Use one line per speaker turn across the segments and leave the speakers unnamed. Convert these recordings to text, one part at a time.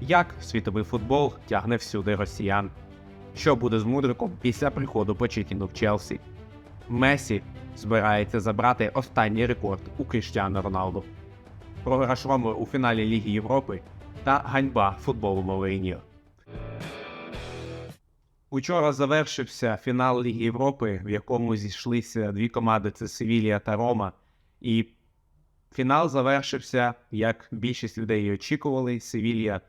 Як світовий футбол тягне всюди росіян? Що буде з Мудриком після приходу Почетіну в Челсі? Месі збирається забрати останній рекорд у Кріштіану Роналду. Програш Роми у фіналі Ліги Європи та ганьба футболу Мовейніо. Учора завершився фінал Ліги Європи, в якому зійшлися дві команди: це Севілія та Рома. І фінал завершився, як більшість людей очікували. Севілія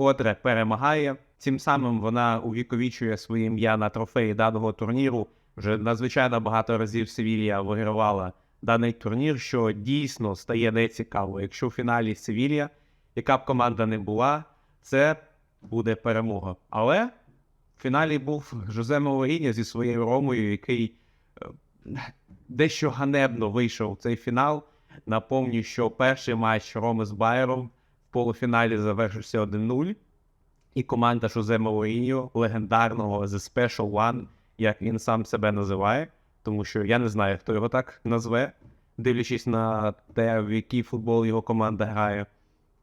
вкотре перемагає. Цим самим вона увіковічує своє ім'я на трофеї даного турніру. Вже надзвичайно багато разів Севілія вигравала даний турнір, що дійсно стає нецікаво. Якщо в фіналі Севілія, яка б команда не була, це буде перемога. Але в фіналі був Жозе Мауріньо зі своєю Ромою, який е, дещо ганебно вийшов в цей фінал. Напомню, що перший матч Роми з Байером полуфіналі завершився 1-0. І команда Жозе Мауріньо, легендарного The Special One, як він сам себе називає, тому що я не знаю, хто його так назве, дивлячись на те, в який футбол його команда грає.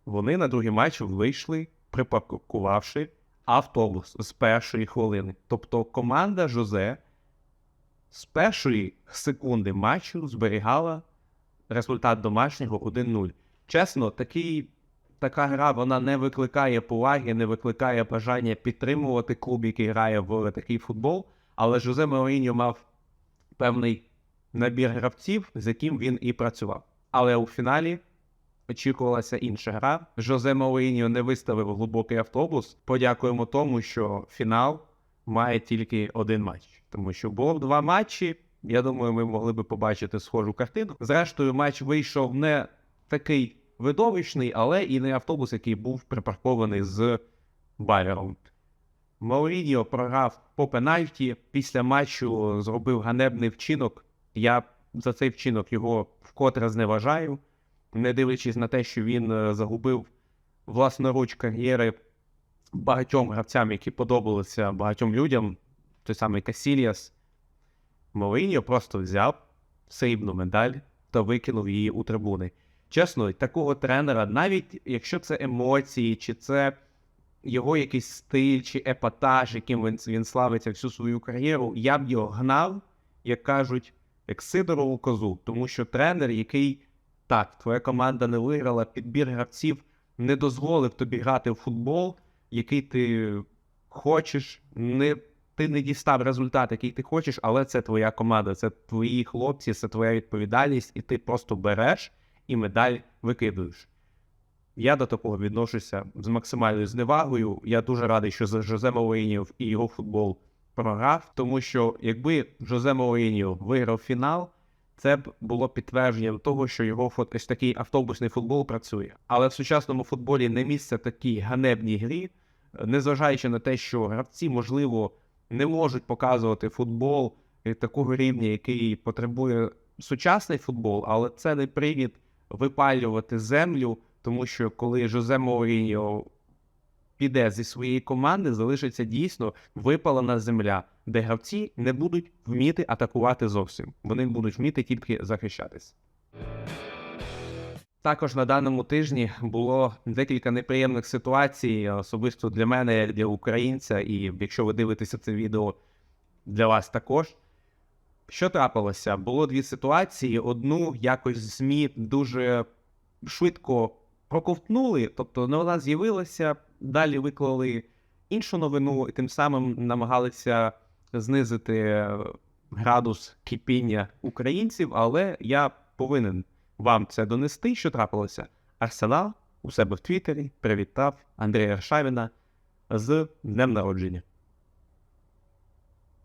Вони на другий матч вийшли, припаркувавши автобус з першої хвилини. Тобто команда Жозе з першої секунди матчу зберігала результат домашнього 1-0. Чесно, такий, така гра вона не викликає поваги, не викликає бажання підтримувати клуб, який грає в такий футбол. Але Жозе Мауріньо мав певний набір гравців, з яким він і працював. Але у фіналі очікувалася інша гра. Жозе Мауріньо не виставив глибокий автобус. Подякуємо тому, що фінал має тільки один матч. Тому що було б два матчі. Я думаю, ми могли би побачити схожу картину. Зрештою, матч вийшов не такий видовищний, але і не автобус, який був припаркований з Байером. Мауріньо програв по пенальті. Після матчу зробив ганебний вчинок. Я за цей вчинок його вкотре зневажаю, не дивлячись на те, що він е, загубив власноруч кар'єри багатьом гравцям, які подобалися багатьом людям, той самий Касіліас. Мауріньо просто взяв срібну медаль та викинув її у трибуни. Чесно, такого тренера, навіть якщо це емоції, чи це його якийсь стиль чи епатаж, яким він, він славиться всю свою кар'єру, я б його гнав, як кажуть, як Сидорову козу. Тому що тренер, який так, твоя команда не виграла, підбір гравців не дозволив тобі грати в футбол, який ти хочеш, не, ти не дістав результат, який ти хочеш, але це твоя команда, це твої хлопці, це твоя відповідальність, і ти просто береш і медаль викидуєш. Я до такого відношуся з максимальною зневагою. Я дуже радий, що за Жозе Мауріньо і його футбол програв, тому що якби Жозе Мауріньо виграв фінал, це б було підтвердженням того, що його ось такий автобусний футбол працює. Але в сучасному футболі не місце такій ганебній грі, незважаючи на те, що гравці, можливо, не можуть показувати футбол е, такого рівня, який потребує сучасний футбол, але це не привід випалювати землю, тому що коли Жозе Мауріньо піде зі своєї команди, залишиться дійсно випалена земля, де гравці не будуть вміти атакувати зовсім. Вони будуть вміти тільки захищатись. Також на даному тижні було декілька неприємних ситуацій, особисто для мене, як для українця, і якщо ви дивитеся це відео для вас також. Що трапилося? Було дві ситуації. Одну якось ЗМІ дуже швидко проковтнули, тобто не вона з'явилася, далі виклали іншу новину, і тим самим намагалися знизити е, градус кипіння українців, але я повинен вам це донести, що трапилося. Арсенал у себе в Твіттері привітав Андрія Аршавіна з днем народження.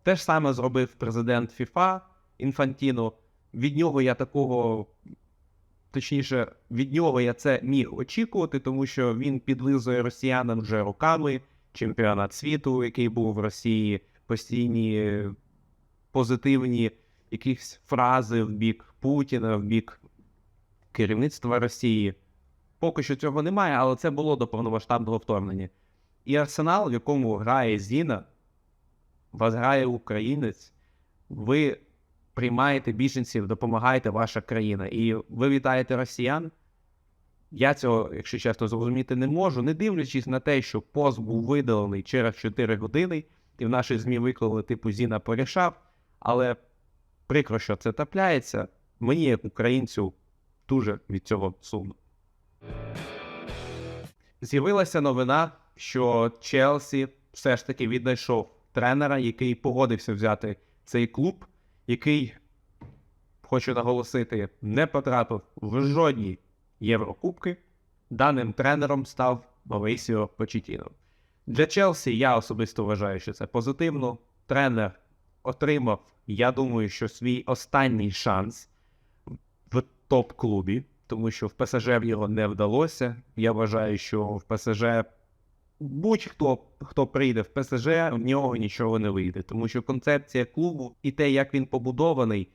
Те ж саме зробив президент ФІФА Інфантіно. Від нього я такого, точніше, від нього я це міг очікувати, тому що він підлизує росіянам вже роками. Чемпіонат світу, який був в Росії, постійні позитивні якісь фрази в бік Путіна, в бік керівництва Росії. Поки що цього немає, але це було до повномасштабного вторгнення. І арсенал, в якому грає Зіна, вас грає українець, ви приймаєте біженців, допомагаєте ваша країна, і ви вітаєте росіян. Я цього, якщо чесно, зрозуміти не можу, не дивлячись на те, що пост був видалений через 4 години, і в нашій ЗМІ виклали типу Зіна порішав, але прикро, що це трапляється. Мені, як українцю, дуже від цього сумно. З'явилася новина, що Челсі все ж таки віднайшов тренера, який погодився взяти цей клуб, який, хочу наголосити, не потрапив в жодні Єврокубки. Даним тренером став Мавейсіо Почетіно. Для Челсі я особисто вважаю, що це позитивно. Тренер отримав, я думаю, що свій останній шанс в топ-клубі, тому що в ПСЖ в його не вдалося. Я вважаю, що в ПСЖ будь-хто, хто прийде в ПСЖ, в нього нічого не вийде, тому що концепція клубу і те, як він побудований,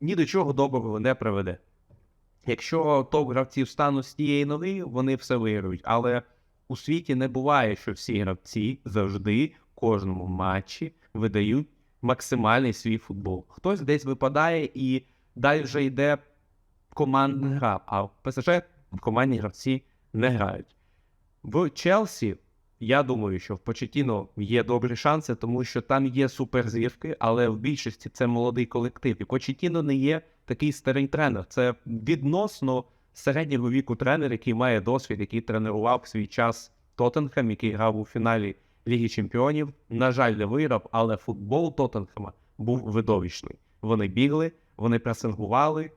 ні до чого доброго не приведе. Якщо топ-гравці встануть з тієї ноги, вони все виграють. Але у світі не буває, що всі гравці завжди в кожному матчі видають максимальний свій футбол. Хтось десь випадає і далі вже йде командна гра, а в ПСЖ командні гравці не грають. В Челсі, я думаю, що в Почетіно є добрі шанси, тому що там є суперзірки, але в більшості це молодий колектив. І Почетіно не є такий старий тренер. Це відносно середнього віку тренер, який має досвід, який тренував в свій час Тоттенхем, який грав у фіналі Ліги Чемпіонів. На жаль, не виграв, але футбол Тоттенхема був видовищний. Вони бігли, вони пресингували.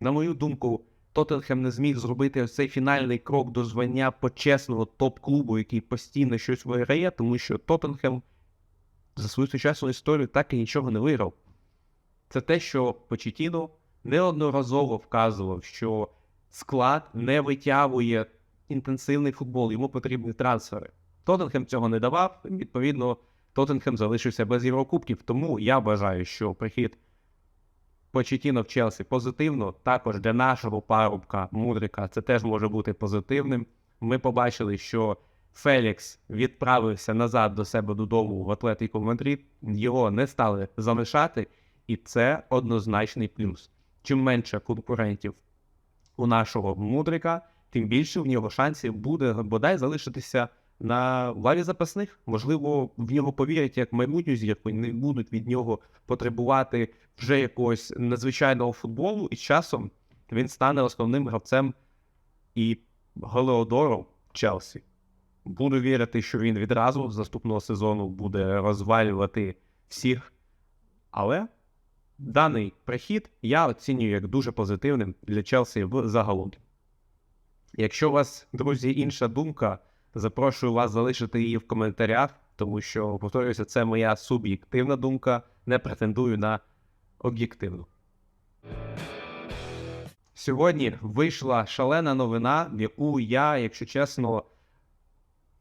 На мою думку, Тоттенхем не зміг зробити цей фінальний крок до звання почесного топ-клубу, який постійно щось виграє, тому що Тоттенхем за свою сучасну історію так і нічого не виграв. Це те, що Почетіно неодноразово вказував, що склад не витягує інтенсивний футбол, йому потрібні трансфери. Тоттенхем цього не давав, відповідно, Тоттенхем залишився без Єврокубків. Тому я вважаю, що прихід Почетіно в Челсі позитивно. Також для нашого парубка Мудрика це теж може бути позитивним. Ми побачили, що Фелікс відправився назад до себе додому в Атлетико Мадрид. Його не стали залишати, і це однозначний плюс. Чим менше конкурентів у нашого мудрика, тим більше в нього шансів буде бодай залишитися на лаві запасних. Можливо, в нього повірять як майбутню зірку, не будуть від нього потребувати вже якогось надзвичайного футболу, і з часом він стане основним гравцем і Голеодором Челсі. Буду вірити, що він відразу з наступного сезону буде розвалювати всіх. Але даний прихід я оцінюю як дуже позитивним для Челсі в загалом. Якщо у вас, друзі, інша думка, запрошую вас залишити її в коментарях, тому що, повторюся, це моя суб'єктивна думка, не претендую на об'єктивну. Сьогодні вийшла шалена новина, в яку я, якщо чесно,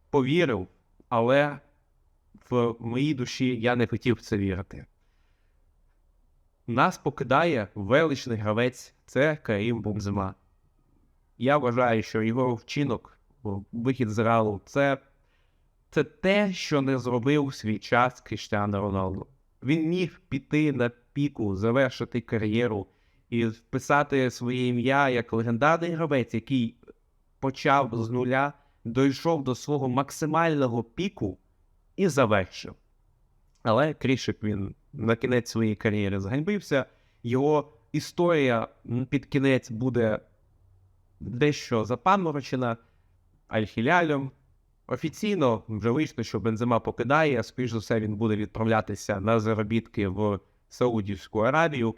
повірив, але в моїй душі я не хотів в це вірити. Нас покидає величний гравець це Карім Бензема. Я вважаю, що його вчинок, вихід з реалу, це, це те, що не зробив в свій час Кріштіану Роналду. Він міг піти на піку, завершити кар'єру і вписати своє ім'я як легендарний гравець, який почав з нуля, дійшов до свого максимального піку і завершив. Але Крішик він на кінець своєї кар'єри зганьбився. Його історія під кінець буде дещо запаморочена Аль-Хілялем. Офіційно вже вийшло, що Бензема покидає, а скоріш за все, він буде відправлятися на заробітки в Саудівську Аравію,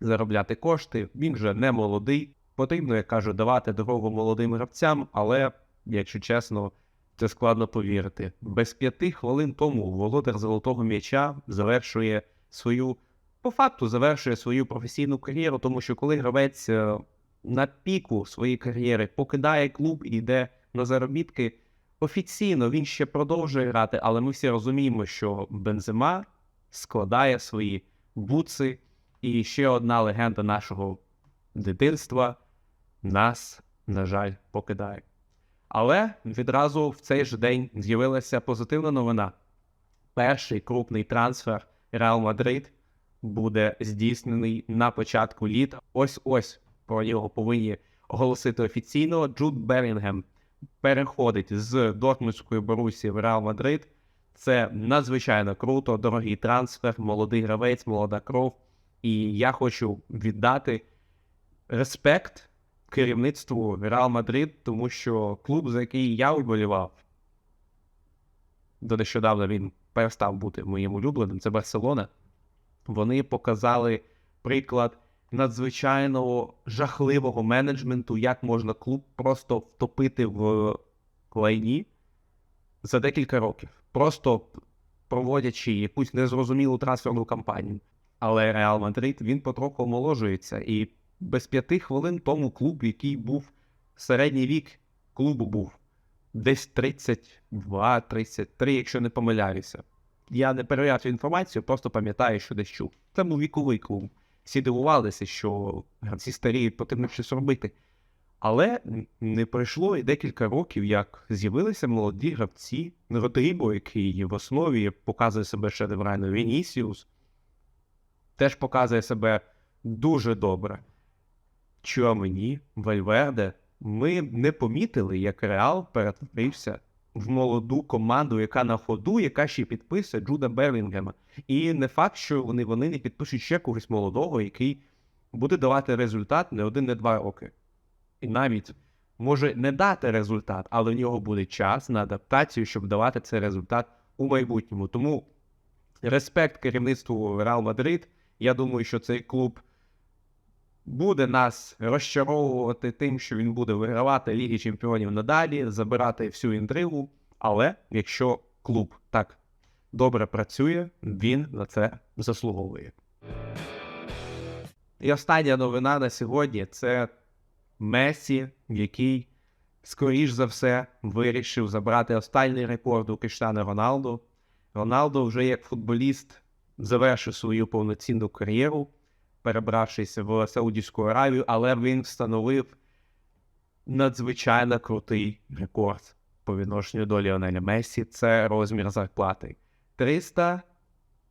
заробляти кошти. Він вже не молодий. Потрібно, як кажу, давати дорогу молодим гравцям, але, якщо чесно, це складно повірити. Без п'яти хвилин тому володар золотого м'яча завершує свою, по факту завершує свою професійну кар'єру, тому що коли гравець е, на піку своєї кар'єри покидає клуб і йде на заробітки, офіційно він ще продовжує грати, але ми всі розуміємо, що Бензема складає свої буци, і ще одна легенда нашого дитинства нас, на жаль, покидає. Але відразу в цей же день з'явилася позитивна новина. Перший крупний трансфер Реал Мадрид буде здійснений на початку літа. Ось ось про нього повинні оголосити офіційно. Джуд Белінгем переходить з Дортмундської Борусі в Реал Мадрид. Це надзвичайно круто, дорогий трансфер, молодий гравець, молода кров. І я хочу віддати респект керівництву Реал Мадрид, тому що клуб, за який я вболівав, до нещодавно він перестав бути моїм улюбленим, це Барселона. Вони показали приклад надзвичайного жахливого менеджменту, як можна клуб просто втопити в лайні за декілька років, просто проводячи якусь незрозумілу трансферну кампанію. Але Реал Мадрид він потроху омоложується. І без п'яти хвилин тому клуб, який був середній вік клубу був десь 32-33, якщо не помиляюся. Я не перевіряв цю інформацію, просто пам'ятаю, що десь чув. Це був віковий клуб. Всі дивувалися, що гравці старіють, потрібно щось робити. Але не пройшло і декілька років, як з'явилися молоді гравці. Родріго, який в основі показує себе шедеврально Вінісіус, теж показує себе дуже добре. Чуамені, Вальверде, ми не помітили, як Реал перетворився в молоду команду, яка на ходу, яка ще підписує Джуда Белінгема. І не факт, що вони, вони не підпишуть ще когось молодого, який буде давати результат не один, не два роки. І навіть може не дати результат, але в нього буде час на адаптацію, щоб давати цей результат у майбутньому. Тому респект керівництву Реал Мадрид. Я думаю, що цей клуб буде нас розчаровувати тим, що він буде вигравати Ліги Чемпіонів надалі, забирати всю інтригу. Але якщо клуб так добре працює, він на це заслуговує. І остання новина на сьогодні це Месі, який, скоріш за все, вирішив забрати останній рекорд у Криштана Роналду. Роналдо вже як футболіст завершив свою повноцінну кар'єру, перебравшись в Саудівську Аравію, але він встановив надзвичайно крутий рекорд по відношенню до Ліонеля Месі. Це розмір зарплати 300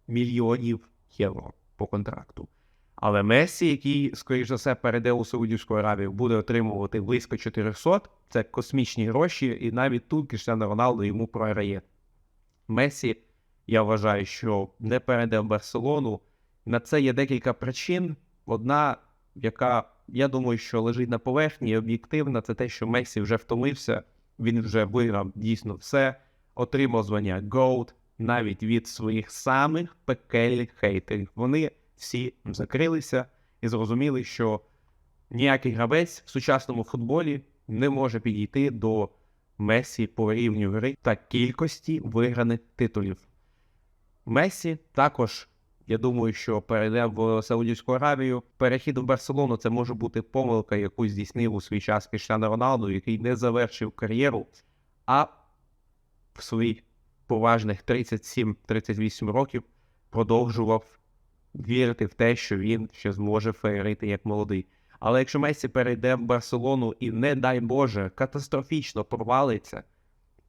мільйонів євро по контракту. Але Месі, який, скоріш за все, перейде у Саудівську Аравію, буде отримувати близько 400. Це космічні гроші, і навіть тут Криштиано Роналдо йому програє. Месі, я вважаю, що не перейде в Барселону. На це є декілька причин. Одна, яка, я думаю, що лежить на поверхні, і об'єктивна, це те, що Месі вже втомився, він вже виграв дійсно все, отримав звання GOAT навіть від своїх самих пекельних хейтерів. Вони всі закрилися і зрозуміли, що ніякий гравець в сучасному футболі не може підійти до Месі по рівню гри та кількості виграних титулів. Месі також, я думаю, що перейде в Саудівську Аравію. Перехід в Барселону це може бути помилка, яку здійснив у свій час Кріштиано Роналду, який не завершив кар'єру, а в свої поважних 37-38 років продовжував вірити в те, що він ще зможе феєрити як молодий. Але якщо Месі перейде в Барселону і, не дай Боже, катастрофічно провалиться,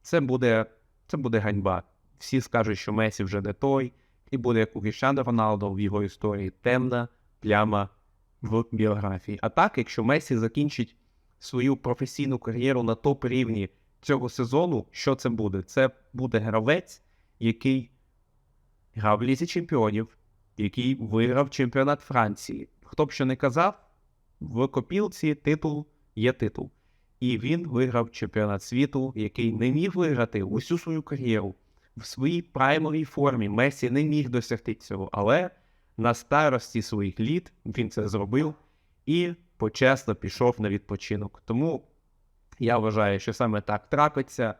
це буде, це буде ганьба. Всі скажуть, що Месі вже не той, і буде як у Кріштиано Роналдо в його історії темна пляма в біографії. А так, якщо Месі закінчить свою професійну кар'єру на топ рівні цього сезону, що це буде? Це буде гравець, який грав в Лізі Чемпіонів, який виграв чемпіонат Франції. Хто б що не казав, в копілці титул є титул. І він виграв чемпіонат світу, який не міг виграти усю свою кар'єру. В своїй праймовій формі Месі не міг досягти цього, але на старості своїх літ він це зробив і почесно пішов на відпочинок. Тому я вважаю, що саме так трапиться.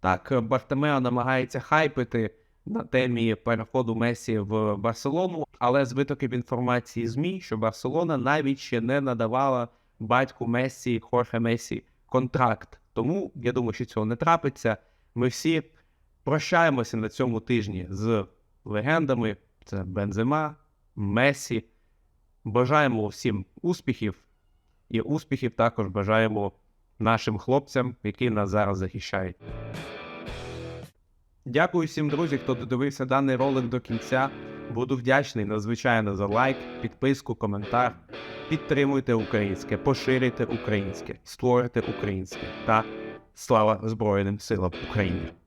Так, Бартемео намагається хайпити на темі переходу Месі в Барселону, але з витоків інформації ЗМІ, що Барселона навіть ще не надавала батьку Месі Хорхе Месі контракт. Тому я думаю, що цього не трапиться. Ми всі прощаємося на цьому тижні з легендами. Це Бензема, Месі. Бажаємо всім успіхів, і успіхів також бажаємо нашим хлопцям, які нас зараз захищають. Дякую всім друзі, хто додивився даний ролик до кінця. Буду вдячний надзвичайно за лайк, підписку, коментар. підтримуйте українське, поширюйте українське, створюйте українське та слава Збройним силам України.